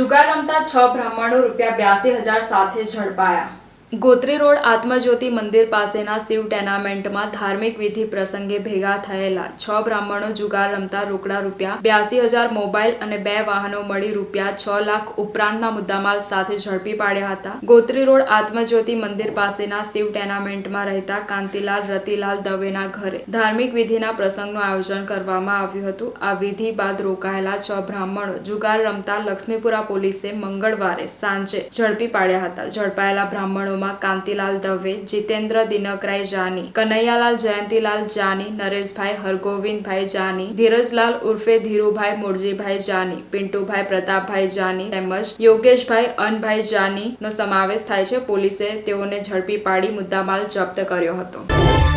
જુગાર રમતા છ બ્રાહ્મણો રૂપિયા બ્યાસી હજાર સાથે ઝડપાયા. ગોત્રી રોડ આત્મજ્યોતિ મંદિર પાસેના શિવ ટેનામેન્ટમાં ધાર્મિક વિધિ પ્રસંગે ભેગા થયેલા છ બ્રાહ્મણો જુગાર રમતા રોકડા રૂપિયા, બ્યાસી હજાર મોબાઈલ અને બે વાહનો મળી રૂપિયા છ લાખ ઉપરાંતના મુદ્દામાલ સાથે ઝડપી પાડ્યા હતા. ગોત્રી રોડ આત્મજ્યોતિ મંદિર પાસેના શિવ ટેનામેન્ટમાં રહેતા કાંતિલાલ રતિલાલ દવેના ઘરે ધાર્મિક વિધિના પ્રસંગનું આયોજન કરવામાં આવ્યું હતું. આ વિધિ બાદ રોકાયેલા છ બ્રાહ્મણો જુગાર રમતા લક્ષ્મીપુરા પોલીસે મંગળવારે સાંજે ઝડપી પાડ્યા હતા. ઝડપાયેલા બ્રાહ્મણોમાં કાંતિલાલ દવે, જીતેન્દ્ર દિનકરાય જાની, કનૈયાલાલ જયંતિલાલ જાની, નરેશભાઈ હરગોવિંદભાઈ જાની, ધીરજલાલ ઉર્ફે ધીરુભાઈ મોરજીભાઈ જાની, પિન્ટુભાઈ પ્રતાપભાઈ જાની તેમજ યોગેશભાઈ અનભાઈ જાની નો સમાવેશ થાય છે પોલીસે તેઓને ઝડપી પાડી મુદ્દામાલ જપ્ત કર્યો હતો.